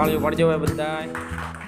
તાળીઓ પડજો હોય બધા